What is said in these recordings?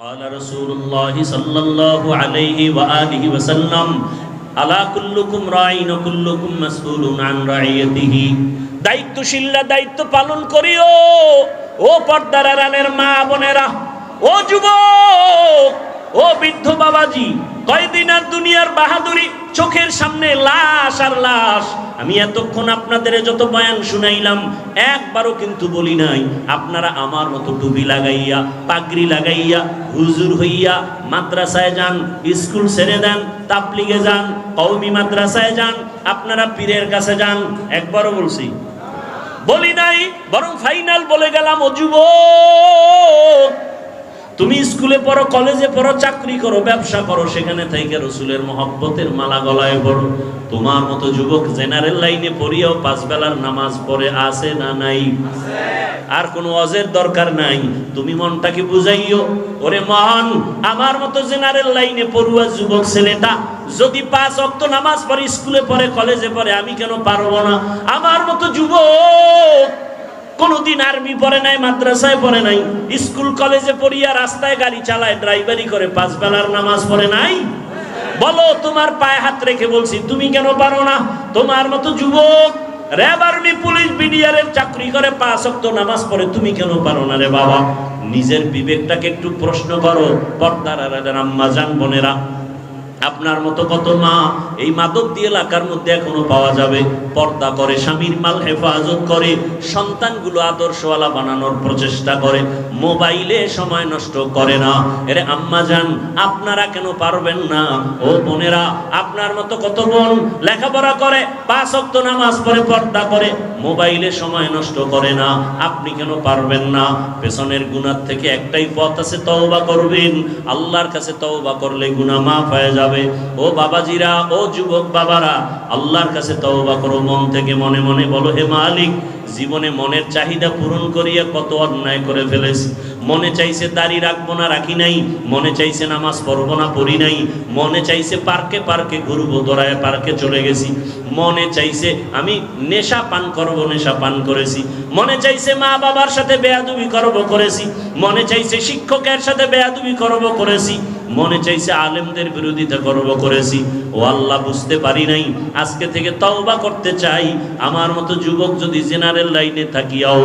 قال رسول الله صلى الله عليه وآله وسلم ألا كلكم راعين وكلكم مسؤول عن رعيته দায়িত্বশীলরা দায়িত্ব পালন করিও ও পর্দার রানের মা বোনেরা ও যুবক ও বৃদ্ধ বাবাজি কয়দিন আর দুনিয়ার বাহাদুরি, চোখের সামনে লাশ আর লাশ। আমি এতক্ষণ আপনাদের যত বয়ান শুনাইলাম, একবারও কিন্তু বলি নাই, আপনারা আমার মতো টুপি লাগাইয়া, পাগড়ি লাগাইয়া, হুজুর হইয়া মাদ্রাসায় যান, স্কুল ছেড়ে দেন, তাবলিগে যান কৌমি মাদ্রাসায় যান, আপনারা পীরের কাছে যান, একবারও বলছি। বলি নাই, বরং ফাইনাল বলে গেলাম ও যুবক তুমি স্কুলে পড়ো, কলেজে পড়ো, চাকরি করো, ব্যবসা করো, সেখানে থেকে রসুলের মহব্বতের মালা গলায় পড়ো। তোমার মতো যুবক জেনারেল লাইনে পড়িয়াও পাঁচ বেলার নামাজ পড়ে আসে না নাই? আর কোনো অজের দরকার নাই। তুমি মনটাকে বুঝাইও। ওরে মহান, আমার মতো জেনারেল লাইনে পড়ুয়া যুবক ছেলেটা, যদি পাঁচ অক্ত নামাজ পড়ে, স্কুলে পড়ে, কলেজে পড়ে, আমি কেন পারব না? আমার মতো যুবক কোনোদিন আর্মি পড়ে নাই, মাদ্রাসায় পড়ে নাই, স্কুল, কলেজে পড়িয়া রাস্তায় গাড়ি চালায়, ড্রাইভারি করে পাঁচ বেলার নামাজ পড়ে নাই? বলো, তোমার পায়ে হাত রেখে বলছি, তুমি কেন পারো না? তোমার মতো যুবক, র্যাব আর্মি, পুলিশ, বিডিআরের চাকরি করে পাঁচ অক্ত নামাজ পড়ে, তুমি কেন পারো না রে বাবা? নিজের বিবেকটাকে একটু প্রশ্ন করো, পর্দার আম্মা, জান, বোনেরা। আপনার মতো কত মা এই মাদক দিয়ে এলাকার মধ্যে এখনও পাওয়া যাবে? পর্দা করে, স্বামীর মাল হেফাজত করে, সন্তানগুলো আদর্শওয়ালা বানানোর প্রচেষ্টা করে, মোবাইলে সময় নষ্ট করে না। এরে আম্মা যান, আপনারা কেন পারবেন না? ও বোনেরা, আপনার মতো কত বোন লেখাপড়া করে, পাঁচ অক্ত নামাজ পড়ে, পর্দা করে, মোবাইলে সময় নষ্ট করে না। আপনি কেন পারবেন না? পেছনের গুণার থেকে একটাই পথ আছে, তওবা করবেন। আল্লাহর কাছে তওবা করলে গুনাহ মাফ হয়ে যাবে। ও বাবাজিরা, ও যুবক বাবারা, আল্লাহর কাছে তওবা করো। মন থেকে মনে মনে বলো, হে মালিক, জীবনে মনের চাহিদা পূরণ করিয়া কত অন্যায় করে ফেলেছি। মনে চাইছে দাড়ি রাখব না, রাখি নাই। মনে চাইছে নামাজ পড়ব না, পড়ি নাই। মনে চাইছে পার্কে পার্কে ঘুরবো দৌড়ায় পার্কে চলে গেছি। মনে চাইছে আমি নেশা পান করব, নেশা পান করেছি। মনে চাইছে মা বাবার সাথে বেয়াদুবি করব, করেছি। মনে চাইছে শিক্ষকের সাথে বেয়াদুবি করব, করেছি। মনে চাইছে আলেমদের বিরোধিতা করব করেছি। ও আল্লাহ বুঝতে পারি নাই। আজকে থেকে তওবা করতে চাই। আমার মতো যুবক যদি জেনারেল লাইনে থাকিয়াও,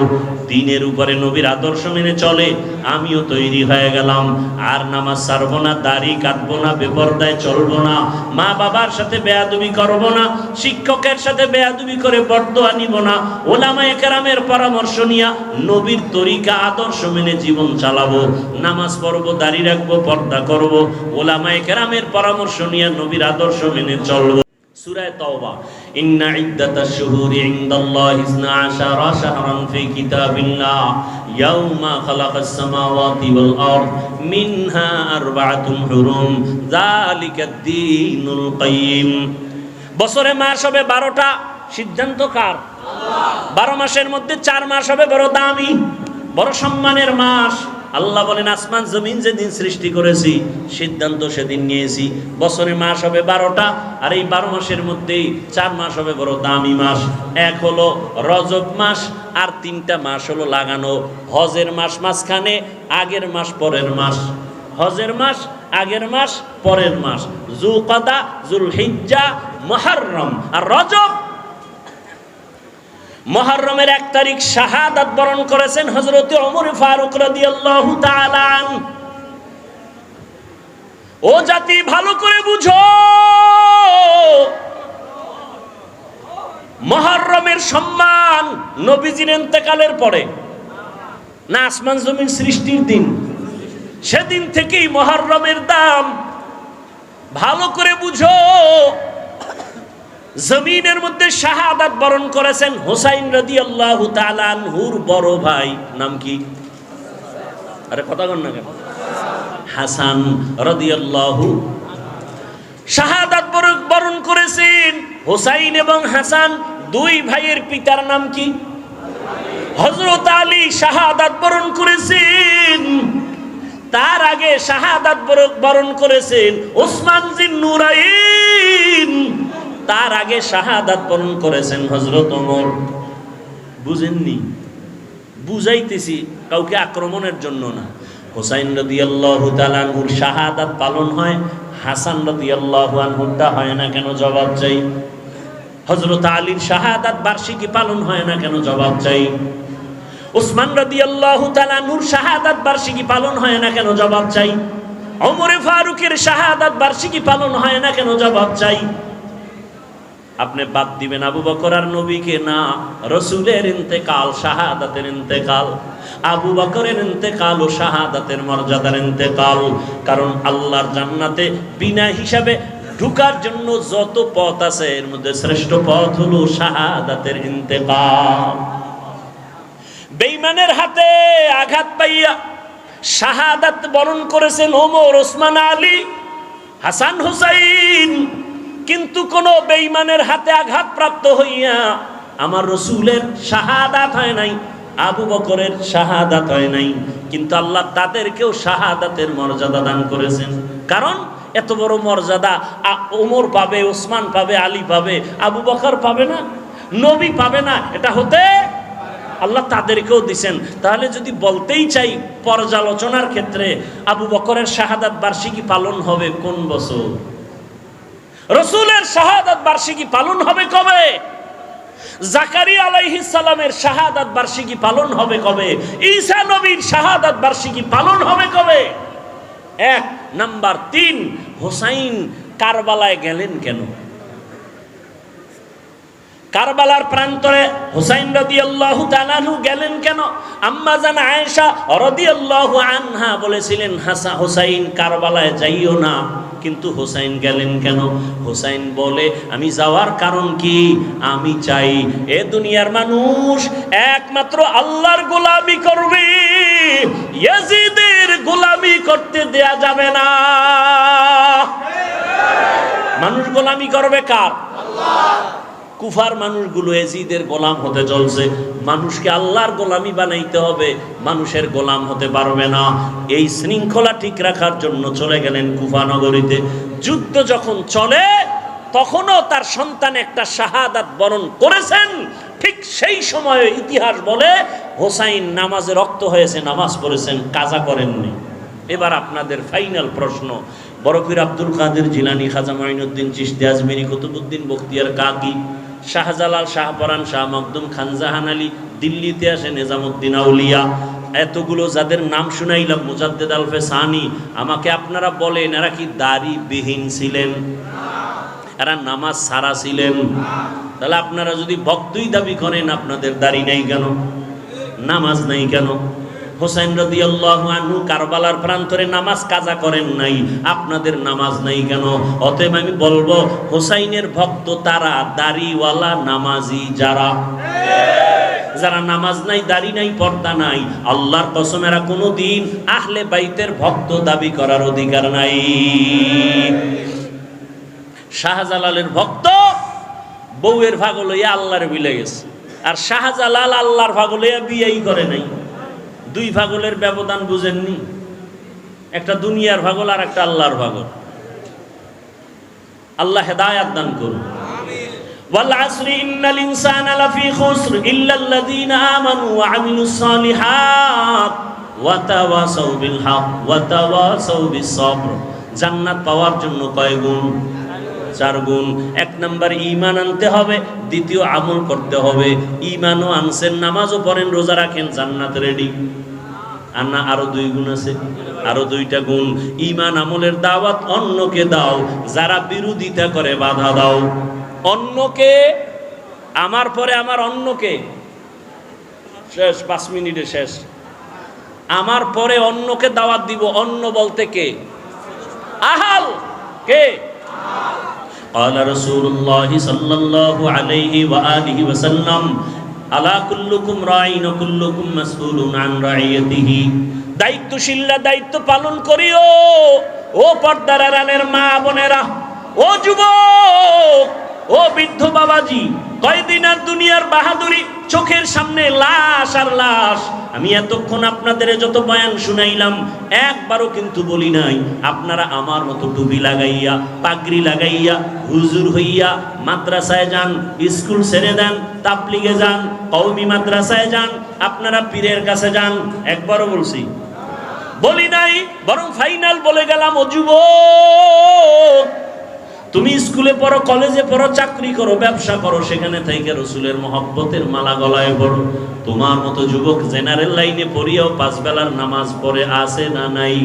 দিনের উপরে নবীর আদর্শ মেনে চলে, আমিও তৈরি হয়ে গেলাম। আর নামাজ ছাড়বো না, দাড়ি কাটবো না, বেপরদায় চলবো না, মা বাবার সাথে বেয়াদুবি করব না, শিক্ষকের সাথে বেয়াদুবি করে বর্দোয়া নিব না ওলামা একরামের পরামর্শ নিয়া নবীর তরিকা আদর্শ মেনে জীবন চালাবো, নামাজ পড়ব, দাড়ি রাখব, পর্দা করব ওলামা একরামের পরামর্শ নিয়ে নবীর আদর্শ মেনে চলবো। সূরায়ে ইন্না শুহুরি ইনদাল্লাহি 12 শাহরান ফি কিতাবিল্লাহ, ইয়াউমা খালাকাস সামাওয়াতি ওয়াল আরদ, মিনহা আরবাআতুন হুরুম যালিকাদ দীনুল কাইয়্যিম বছরে মাস হবে 12টা সিদ্ধান্ত কার? বারো মাসের মধ্যে চার মাস হবে বড় দামি, বড় সম্মানের মাস। আল্লাহ বলেন, আসমান, জমিন যেদিন সৃষ্টি করেছি, সিদ্ধান্ত সেদিন নিয়েছি। বছরে মাস হবে বারোটা, আর এই বারো মাসের মধ্যেই চার মাস হবে বড় দামি মাস। এক হলো রজব মাস, আর তিনটা মাস হলো লাগানো। হজের মাস মাঝখানে, আগের মাস পরের মাস। হজের মাস, আগের মাস, পরের মাস। জু কদা জুল হিজ্জা মহারম। আর রজব মহরমের এক তারিখ শাহাদাত বরণ করেছেন হজরত ওমর ফারুক রাদিয়াল্লাহু তাআলা ও জাতি, ভালো করে বুঝো। মহরমের সম্মান নবীজির ইন্তেকালের পরে, না আসমান জমিন সৃষ্টির দিন। সেদিন থেকেই মহরমের দাম। ভালো করে বুঝো। জমিনের মধ্যে শাহাদাত বরণ করেছেন হোসাইন রদি আল্লাহ তালানহুর বড় ভাই। নাম কি? আরে কথা কন না কেন? হাসান রদি আল্লাহু শাহাদাত বরণ- করেছেন হোসাইন এবং হাসান। দুই ভাইয়ের পিতার নাম কি? হজরত আলী শাহাদাত বরণ করেছেন। তার আগে শাহাদাত বর- বরণ করেছেন ওসমান জিন নুরাইন। তার আগে শাহাদাত বরণ করেছেন হজরত ওমর। বুঝেননি? বুঝাইতেছি, কাউকে আক্রমণের জন্য না। হোসাইন রদি আল্লাহ তালানহুর শাহাদাত পালন হয়, হাসান রদি আল্লাহ আনহুরটা হয় না কেন জবাব চাই? হজরত আলীর শাহাদাত বার্ষিকী পালন হয় না কেন জবাব চাই? উসমান রদি আল্লাহ তালানহুর শাহাদাত বার্ষিকী পালন হয় না কেন জবাব চাই? অমরে ফারুকের শাহাদাত বার্ষিকী পালন হয় না কেন জবাব চাই? আপনি বাদ দিবেন আবু বকর আর নবীকে না, রসুলের ইন্তেকাল, শাহাদাতের ইন্তেকাল, আবু বকরের ইন্তেকাল ও শাহাদাতের মর্যাদার ইন্তেকাল। কারণ আল্লাহর জান্নাতে বিনা হিসাবে ঢুকার জন্য যত পথ আছে, এর মধ্যে শ্রেষ্ঠ পথ হলো শাহাদাতের ইন্তেকাল। বেইমানের হাতে আঘাত পাইয়া শাহাদাত বরণ করেছেন ওমর, ওসমান আলী, হাসান হুসাইন। কিন্তু কোন বেইমানের হাতে আঘাত প্রাপ্ত হইয়া আমার রসুলের শাহাদাত হয় নাই, আবু বকরের শাহাদাত হয় নাই। কিন্তু আল্লাহ তাদেরকেও শাহাদাতের মর্যাদা দান করেছেন। কারণ এত বড় মর্যাদা ওমর পাবে, ওসমান পাবে, আলী পাবে, আবু বকর পাবে না, নবী পাবে না, এটা হতে আল্লাহ তাদেরকেও দিছেন। তাহলে যদি বলতেই চাই পর্যালোচনার ক্ষেত্রে আবু বকরের শাহাদাত বার্ষিকী পালন হবে কোন বছর? রসুলের শাহাদাত বার্ষিকী পালন হবে কবে? জাকারি আলাইহিস সালামের শাহাদাত বার্ষিকী পালন হবে কবে? ঈসা নবীর শাহাদাত বার্ষিকী পালন হবে কবে? এক, নাম্বার তিন, হোসাইন কারবালায় গেলেন কেন? কারবালার প্রান্তরে হুসাইন রাদিয়াল্লাহু তাআলাহু গেলেন কেন? আম্মা জান আয়েশা রাদিয়াল্লাহু আনহা বলেছিলেন, হাসা হুসাইন, কারবালায় যাইও না। কিন্তু হুসাইন গেলেন কেন? হুসাইন বলে, আমি যাওয়ার কারণ কি? আমি চাই এ দুনিয়ার মানুষ একমাত্র আল্লাহর গোলামি করবে। ইয়াজিদের গোলামি করতে দেয়া যাবে না। মানুষ গোলামি করবে কার? কুফার মানুষগুলো এজিদের গোলাম হতে চলছে। মানুষকে আল্লাহর গোলামি বানাইতে হবে, মানুষের গোলাম হতে পারবে না। এই শৃঙ্খলা ঠিক রাখার জন্য চলে গেলেন কুফা নগরীতে। যুদ্ধ যখন চলে, তখনও তার সন্তান একটা শাহাদাত বরণ করেছেন। ঠিক সেই সময়ে ইতিহাস বলে, হোসাইন নামাজে রক্ত হয়েছে, নামাজ পড়েছেন, কাজা করেননি। এবার আপনাদের ফাইনাল প্রশ্ন। বরফির আব্দুল কাদের জিলানি, খাজা মাইনুদ্দিন চিশতি, আজমেরি কুতুবুদ্দিন বখতিয়ার কাকি শাহজালাল, শাহপরান, শাহ মকদুম খানজাহান আলী, দিল্লিতে আসে নিজামুদ্দিন আউলিয়া। এতগুলো যাদের নাম শুনাইলাম, মুজাদ্দেদ আলফে সানি আমাকে আপনারা বলেন, এরা কি দাড়ি বিহীন ছিলেন? এরা নামাজ সারা ছিলেন? তাহলে আপনারা যদি ভক্তই দাবি করেন, আপনাদের দাড়ি নেই কেন? নামাজ নেই কেন? হোসেন রদি আল্লাহ কারবালার প্রান্তরে নামাজ কাজা করেন নাই। আপনাদের নামাজ নাই কেন? অতএব আমি বলব, হোসাইনের ভক্ত তারা দাড়িওয়ালা নামাজি যারা। যারা নামাজ নাই, দাড়ি নাই, পর্দা নাই, আল্লাহর কসম এরা কোনো দিন আহলে বাইতের ভক্ত দাবি করার অধিকার নাই। শাহজালালের ভক্ত বউয়ের ভাগ লইয়া আল্লাহর বিলে গেছে। আর শাহজালাল আল্লাহর ভাগ লইয়া বিয়েই করে নাই। দুই ভাগলের ব্যবধান বুঝেননি একটা দুনিয়ার ভাগল আর একটা আল্লাহর ভাগল আল্লাহ হেদায়াত দান করুন والعصر إن الإنسان لفي خسر إلا الذين آمنوا وعملوا الصالحات وتواصوا بالحق وتواصوا بالصبر জান্নাত পাওয়ার জন্য কয় গুণ চার গুণ এক নাম্বার ইমান আনতে হবে দ্বিতীয় আমল করতে হবে ইমানও আনছেন নামাজও পড়েন রোজা রাখেন জান্নাত রেডি আর না আরো দুই গুণ আছে আরো দুইটা গুণ ইমান আমলের দাওয়াত অন্যকে দাও যারা বিরোধিতা করে বাধা দাও অন্যকে আমার পরে আমার অন্যকে শেষ পাঁচ মিনিটে শেষ আমার পরে অন্যকে দাওয়াত দিব অন্য বলতে কে আহাল কে قال رسول الله صلى الله عليه وآله وسلم কুল্লুকুম কুল্লুকুম দায়িত্বশীলরা দায়িত্ব পালন করিও। ও পর্দার মা বোনেরা ও যুবক! ও বৃদ্ধ বাবাজি, কয়দিন আর দুনিয়ার বাহাদুরি চোখের সামনে লাশ আর লাশ। আমি এতক্ষণ আপনাদের যত বয়ান শুনাইলাম, একবারও কিন্তু বলি নাই, আপনারা আমার মতো টুপি লাগাইয়া, পাগড়ি লাগাইয়া, হুজুর হইয়া মাদ্রাসায় যান, স্কুল ছেড়ে দেন, তাবলিগে যান কৌমি মাদ্রাসায় যান, আপনারা পীরের কাছে যান, একবারও বলছি। বলি নাই, বরং ফাইনাল বলে গেলাম ও যুবক তুমি স্কুলে পড়ো, কলেজে পড়ো, চাকরি করো, ব্যবসা করো, সেখানে থেকে রসুলের মহব্বতের মালা গলায় পড়ো। তোমার মতো যুবক জেনারেল লাইনে পড়িয়াও পাঁচ বেলার নামাজ পড়ে আসে না নাই?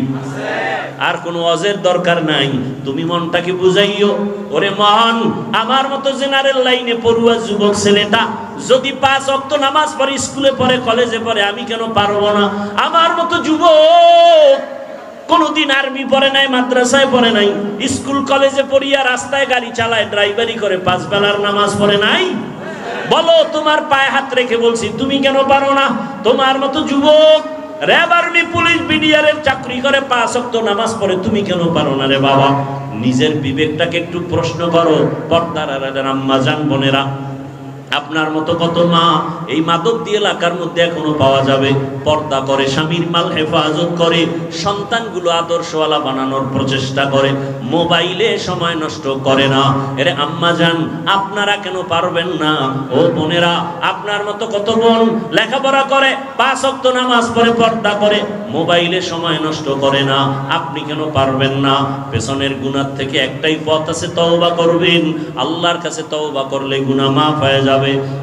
আর কোনো অজের দরকার নাই। তুমি মনটাকে বুঝাইও, ওরে মহান, আমার মতো জেনারেল লাইনে পড়ুয়া যুবক ছেলেটা, যদি পাঁচ অক্ত নামাজ পড়ে, স্কুলে পড়ে, কলেজে পড়ে, আমি কেন পারব না? আমার মতো যুবক কোনোদিন আর্মি পড়ে নাই, মাদ্রাসায় পড়ে নাই, স্কুল, কলেজে পড়িয়া রাস্তায় গাড়ি চালায়, ড্রাইভারি করে পাঁচ বেলার নামাজ পড়ে নাই? বলো, তোমার পায়ে হাত রেখে বলছি, তুমি কেন পারো না? তোমার মতো যুবক, র্যাব আর্মি, পুলিশ, বিডিআরের চাকরি করে পাঁচ অক্ত নামাজ পড়ে, তুমি কেন পারো না রে বাবা? নিজের বিবেকটাকে একটু প্রশ্ন করো, পর্দার আম্মা, জান, বোনেরা। আপনার মতো কত মা এই মাদক দিয়ে এলাকার মধ্যে এখনও পাওয়া যাবে? পর্দা করে, স্বামীর মাল হেফাজত করে, সন্তানগুলো আদর্শওয়ালা বানানোর প্রচেষ্টা করে, মোবাইলে সময় নষ্ট করে না। এরে আম্মা যান, আপনারা কেন পারবেন না? ও বোনেরা, আপনার মতো কত বোন লেখাপড়া করে, পাঁচ অক্ত নামাজ পড়ে, পর্দা করে, মোবাইলে সময় নষ্ট করে না। আপনি কেন পারবেন না? পেছনের গুণার থেকে একটাই পথ আছে, তওবা করবেন। আল্লাহর কাছে তওবা করলে গুনাহ মাফ হয়ে যাবে।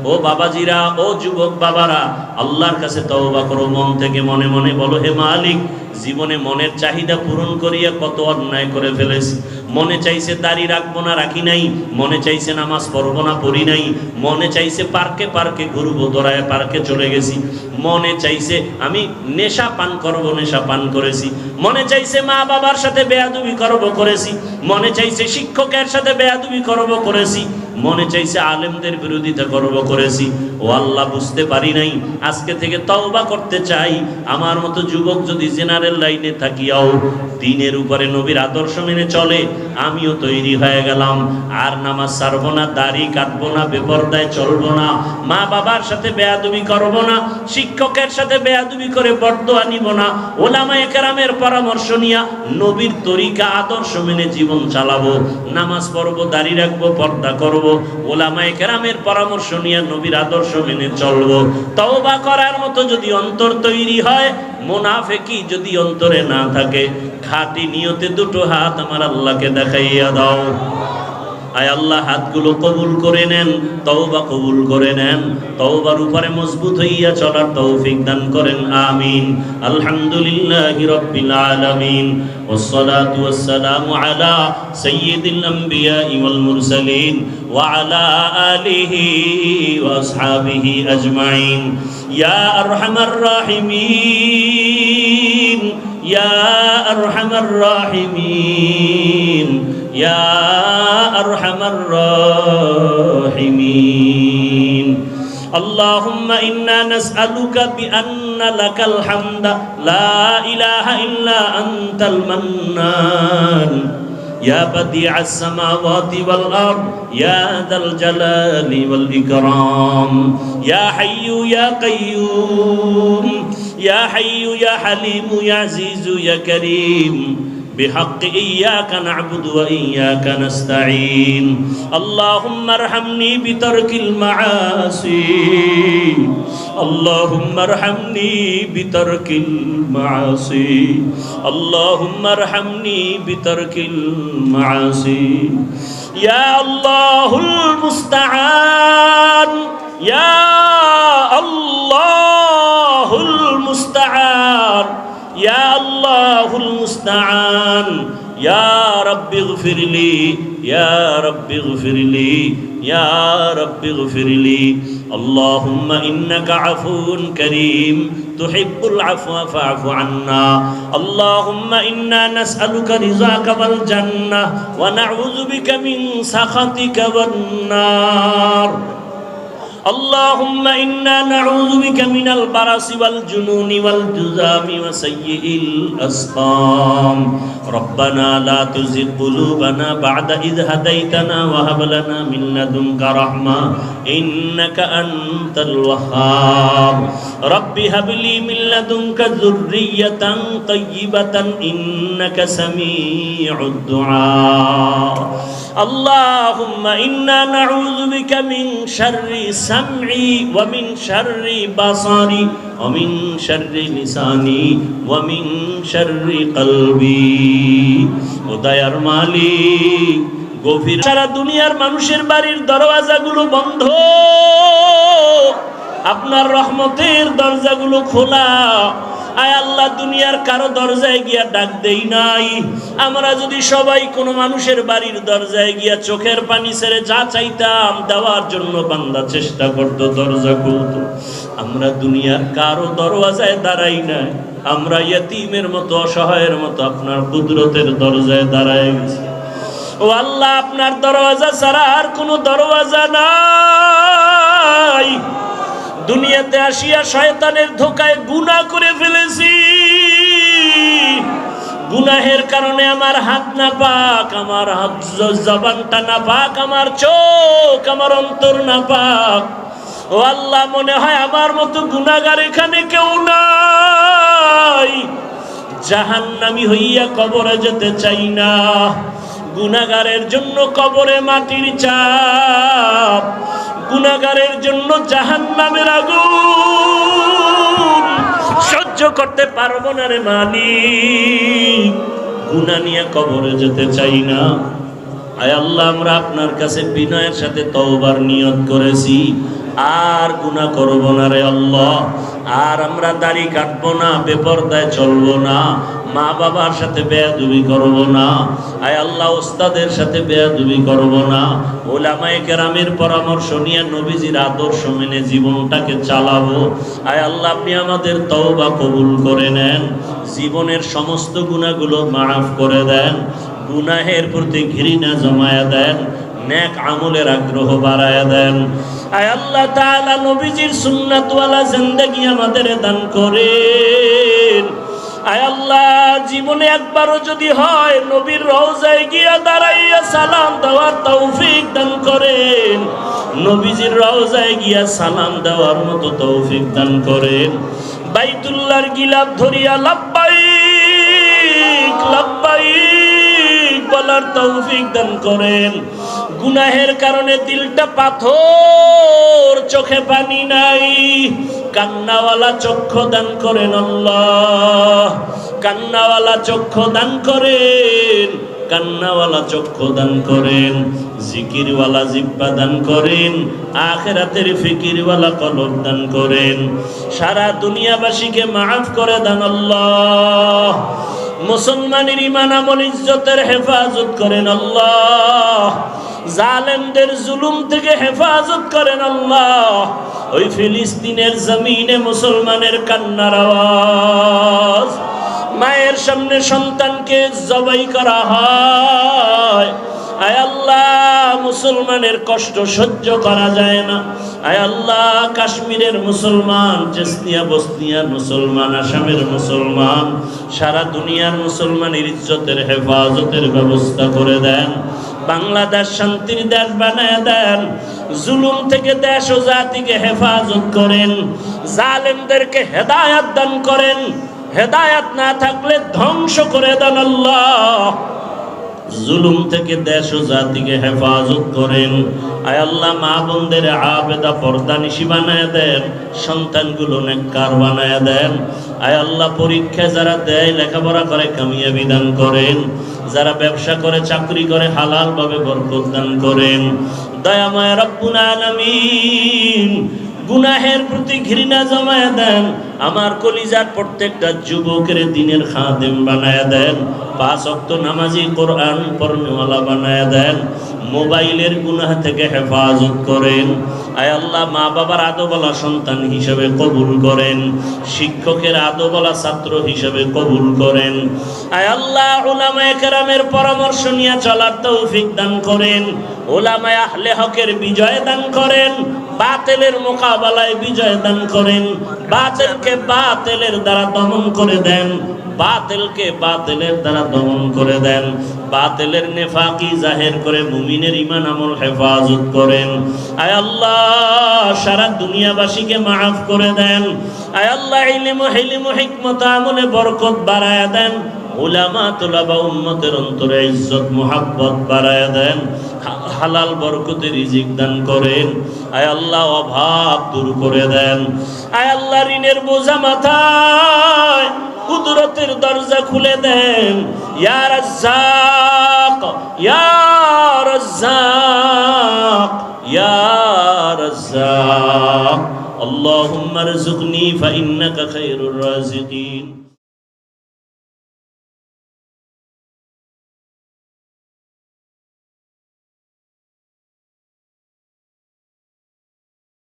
ও বাবাজিরা, ও যুবক বাবারা, আল্লাহর কাছে তওবা করো। মন থেকে মনে মনে বলো, হে মালিক, জীবনে মনের চাহিদা পূরণ করিয়া কত অন্যায় করে ফেলেছি। মনে চাইছে দাড়ি রাখব না, রাখি নাই। মনে চাইছে নামাজ পড়ব না, পড়ি নাই। মনে চাইছে পার্কে পার্কে ঘুরবো দৌড়ায় পার্কে চলে গেছি। মনে চাইছে আমি নেশা পান করব, নেশা পান করেছি। মনে চাইছে মা বাবার সাথে বেয়াদুবি করব, করেছি। মনে চাইছে শিক্ষকের সাথে বেয়াদুবি করব, করেছি। মনে চাইছে আলেমদের বিরোধিতা করব করেছি। ও আল্লাহ বুঝতে পারি নাই। আজকে থেকে তওবা করতে চাই। আমার মতো যুবক যদি জেনারেল লাইনে থাকিয়াও, দিনের উপরে নবীর আদর্শ মেনে চলে, আমিও তৈরি হয়ে গেলাম। আর নামাজ ছাড়বো না, দাড়ি কাটবো না, বেপরদায় চলবো না মা বাবার সাথে বেয়াদুবি করব না, শিক্ষকের সাথে বেয়াদুবি করে বর্দোয়া নিব না ওলামা একরামের পরামর্শ নিয়া নবীর তরিকা, আদর্শ মেনে জীবন চালাবো, নামাজ পড়ব, দাড়ি রাখব, পর্দা করব ওলামা কেরামের পরামর্শ নিয়ে নবীর আদর্শ মেনে চলবো। তওবা করার মতো যদি অন্তর তৈরি হয়, মোনাফেকি যদি অন্তরে না থাকে, খাঁটি নিয়তে দুটো হাত আমার আল্লাহকে দেখাইয়া দাও। আয় আল্লাহ হাতগুলো কবুল করে নেন তওবা কবুল করে নেন তওবার উপরে মজবুত হইয়া চলার তৌফিক দান করেন আমিন আলহামদুলিল্লাহি রাব্বিল আলামিন والصلاة والسلام على سيد الأنبياء والمرسلين وعلى آله وأصحابه أجمعين يا أرحم الراحمين يا أرحم الراحمين يا أرحم الراحمين. اللهم إنا نسألك بأن لك الحمد. لا إله إلا أنت المنان. يا بديع السماوات والأرض يا ذا الجلال والإكرام. يا حي يا قيوم يا حي يا حليم يا عزيز يا كريم. بحق إياك نعبد وإياك نستعين اللهم ارحمني بترك المعاصي اللهم ارحمني بترك المعاصي اللهم ارحمني بترك المعاصي يا الله المستعان يا الله المستعان يا الله المستعان. يا رب اغفر لي. يا رب اغفر لي. يا رب اغفر لي. اللهم إنك عفو كريم. تحب العفو فاعف عنا. اللهم إنا نسألك رضاك والجنة ونعوذ بك من سخطك والنار. اللهم إنا نعوذ بك من البرص والجنون والجذام وسيء الأسقام. ربنا لا تزغ قلوبنا بعد إذ هديتنا وهب لنا من لدنك رحمة إنك أنت الوهاب. رب هب لي من لدنك ذرية طيبة إنك سميع الدعاء. اللهم إنا نعوذ بك من شر সামঈ ওয়া মিন শাররি বাসারি ওয়া মিন শাররি লিসানি ওয়া মিন শাররি কলবি ও দয়ার মালিক গভীর সারা দুনিয়ার মানুষের বাড়ির দরওয়াজাগুলো বন্ধ আপনার রহমতের দরজাগুলো খোলা আয় আল্লাহ, দুনিয়ার কারও দরজায় গিয়া ডাক দেই নাই। আমরা যদি সবাই কোনো মানুষের বাড়ির দরজায় গিয়া চোখের পানি ছেড়ে যা চাইতাম, দেওয়ার জন্য বান্দা চেষ্টা করত, দরজা খুলতো। আমরা দুনিয়ার কারও দরওয়াজায় দাঁড়াই নাই। আমরা ইয়তিমের মতো, অসহায়ের মতো আপনার কুদরতের দরজায় দাঁড়ায় গেছি। ও আল্লাহ, আপনার দরওয়াজা ছাড়া আর কোনো দরওয়াজা নাই। দুনিয়াতে আসিয়া শয়তানের ধোকায় গুনাহ করে ফেলেছি। গুনাহের কারণে আমার হাত না পাক, আমার হাত জবানটা না পাক, আমার চোখ, আমার অন্তর না পাক। ও আল্লাহ, মনে হয় আমার মতো গুনাহগার এখানে কেউ নাই। জাহান্নামি হইয়া কবরে যেতে চাই না। গুনাগারের জন্য কবরে মাটির চাপ। গুনাগারের জন্য জাহান নামের আগুন। সহ্য করতে পারব না রে মানি গুণা নিয়ে কবরে যেতে চাই না। আয় আল্লাহ, আমরা আপনার কাছে বিনয়ের সাথে তওবার নিয়ত করেছি। আর গুনাহ করব না রে আল্লাহ। আর আমরা দাড়ি কাটবো না, বেপরদায় চলবো না, মা বাবার সাথে বেয়াদুবি করব না, আয় আল্লাহ ওস্তাদের সাথে বেয়াদুবি করব না। ওলামায় কেরামের পরামর্শ নিয়ে নবীজির আদর্শ মেনে জীবনটাকে চালাবো। আয় আল্লাহ, আপনি আমাদের তওবা কবুল করে নেন। জীবনের সমস্ত গুণাগুলো মাফ করে দেন। গুনাহের প্রতি ঘৃণা জমায়া দেন। নেক আমলের আগ্রহ বাড়ায়া দেন। আয় আল্লাহ তাআলা নবীজির সুন্নাতওয়ালা জিন্দেগি আমাদের দান করেন। আয় আল্লাহ, জীবনে একবারও যদি হয়, নবীর রওজায় গিয়া দাঁড়াইয়া সালাম দেওয়ার তৌফিক দান করেন। নবীজির রওজায় গিয়া সালাম দেওয়ার মতো তৌফিক দান করেন। বাইতুল্লাহর গিলাপ ধরিয়া লাব্বাইক লাব্বাইক বলার তৌফিক দান করেন। গুনাহের কারণে দিলটা পাথর, চোখে পানি নাই। কান্নাওয়ালা চক্ষু দান করেন আল্লাহ। কান্নাওয়ালা চক্ষু দান করেন, কান্নাওয়ালা চক্ষু দান করেন। জিকিরওয়ালা জিব্বা দান করেন, আখেরাতের ফিকিরওয়ালা কলব দান করেন। সারা দুনিয়াবাসীকে মাফ করে দেন আল্লাহ। মুসলমানের ইমান আমল ইজ্জতের হেফাজত করেন আল্লাহ। জালেমদের জুলুম থেকে হেফাজত করেন আল্লাহ। ওই ফিলিস্তিনের জমিনে মুসলমানের কান্নার আওয়াজ। মায়ের সামনে সন্তানকে জবাই করা হয়। আয় আল্লাহ, মুসলমানের কষ্ট সহ্য করা যায় না। আয় আল্লাহ, কাশ্মীরের মুসলমান, চেসনিয়া বসনিয়ার মুসলমান, আসামের মুসলমান, সারা দুনিয়ার মুসলমানের ইজ্জতের হেফাজতের ব্যবস্থা করে দেন। বাংলাদেশ শান্তির দেশ বানায় দেন। জুলুম থেকে দেশ ও জাতিকে হেফাজত করেন। জালেমদেরকে হেদায়াত দান করেন। হেদায়াত না থাকলে ধ্বংস করে দেন আল্লাহ। জুলুম থেকে দেশ ও জাতিকে হেফাজত করেন। আয় আল্লাহ, মা বোনদের আবেদা পর্দা নিশি বানায় দেন, সন্তানগুলো নেককার বানায় দেন। আয় আল্লাহ পরীক্ষা যারা দেয়, লেখাপড়া করে, কামিয়াবি দান করেন। যারা ব্যবসা করে, চাকরি করে হালাল ভাবে বরকত দান করেন। দয়াময় রব্বুল আলামিন গুনাহের প্রতি ঘৃণা জমায় দেন, আমার কলিজার প্রত্যেকটা যুবকের দিনের খাদেম বানায় দেন, পাঁচ অক্ত নামাজি কোরআন পর্ণওয়ালা বানায় দেন, মোবাইলের গুনাহ থেকে হেফাজত করেন, আয় আল্লাহ মা বাবার আদোবলা সন্তান হিসেবে কবুল করেন, শিক্ষকের আদোবলা ছাত্র হিসেবে কবুল করেন, আয় আল্লাহ ওলামায়ে কেরামের পরামর্শ নিয়ে চলার তৌফিক দান করেন ওলামায় আহলে হকের বিজয় দান করেন, বাতেলের মোকাবেলায় বিজয় দান করেন। বাতেলকে বাতেলের দ্বারা দমন করে দেন, বাতেলকে বাতেলের দ্বারা দমন করে দেন। বাতেলের নেফাকি জাহের করে মুমিনের ইমান আমল হেফাজত করেন। আয় আল্লাহ, সারা দুনিয়াবাসীকে মাফ করে দেন। আয় আল্লাহ, ইলিম হিলিম হিকমত আমলে বরকত বাড়ায় দেন। উলামা তোলাবা উম্মতের অন্তরে ইজ্জত মোহাব্বত বাড়ায় দেন হা- হালাল বরকতে রিজিক দান করেন আয় আল্লাহ অভাব দূর করে দেন আয় আল্লাহ ঋণের বোঝা মাথায় কুদরতের দরজা খুলে দেন ইয়া রাজ্জাক ইয়া রাজ্জাক ইয়া রাজ্জাক اللهم ارزقني فإنك خير الرازقين